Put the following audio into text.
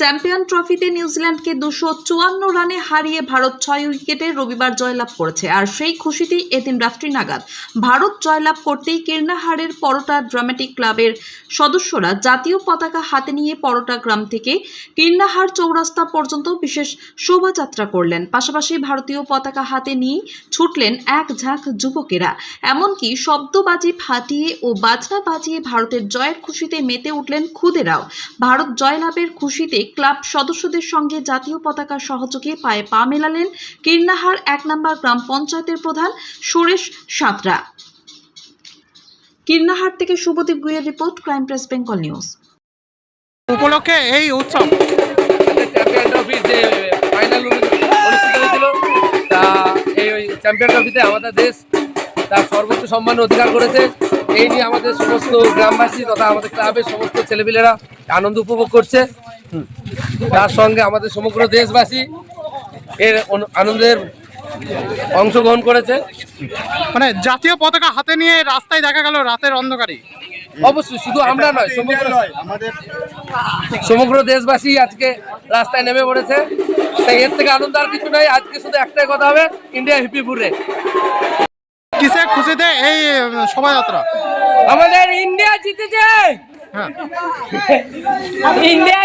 Champion ট্রফিতে নিউজিল্যান্ডকে দুশো চুয়ান্ন রানে হারিয়ে ভারত ছয় উইকেটে রবিবার জয়লাভ করেছে। আর সেই খুশিতেই এদিন রাত্রি নাগাদ। ভারত জয়লাভ করতেই কীর্ণাহারের পরোটা ড্রামাটিক ক্লাবের সদস্যরা জাতীয় পতাকা হাতে নিয়ে পরোটা গ্রাম থেকে কীর্ণাহার চৌরাস্তা পর্যন্ত বিশেষ শোভাযাত্রা করলেন। পাশাপাশি ভারতীয় পতাকা হাতে নিয়ে ছুটলেন এক ঝাঁক যুবকেরা। এমনকি শব্দবাজি ফাটিয়ে ও বাজনা বাজিয়ে ভারতের জয়ের খুশিতে মেতে উঠলেন খুদেরাও। ভারত জয়লাভের খুশিতে ক্লাব সদস্যদের সঙ্গে জাতীয় পতাকা সহযোগে পায়ে পা মেলালেন কীর্ণাহার এক নম্বর গ্রাম পঞ্চায়েতের প্রধান সুরেশ সাঁতরা। কীর্ণাহার থেকে Subhadeep গুইয়ের report crime press Bengal news. উপলক্ষে এই উৎসব। চ্যাম্পিয়ন ট্রফির যে ফাইনাল অনুষ্ঠিত হয়েছিল তা এই চ্যাম্পিয়ন ট্রফিতে আমাদের দেশ তার সর্বোচ্চ সম্মান অধিকার করেছে। এই নিয়ে আমাদের সমস্ত গ্রামবাসী তথা আমাদের ক্লাবের সমস্ত ছেলেপিলেরা আনন্দ উপভোগ করছে। তার সঙ্গে আমাদের সমগ্র দেশবাসী এর আনন্দের অংশগ্রহণ করেছে। মানে জাতীয় পতাকা হাতে নিয়ে রাস্তায় দেখা গেল রাতের অন্ধকারে। অবশ্যই শুধু আমরা নয় সমগ্র সমগ্র দেশবাসী আজকে রাস্তায় নেমে পড়েছে। তাই এর থেকে আনন্দ আর কিছু নয় আজকে শুধু একটাই কথা হবে ইন্ডিয়া হিপিপুরে কিসে খুশিতে এই শোভাযাত্রা? আমাদের ইন্ডিয়া জিতেছে। হ্যাঁ। ইন্ডিয়া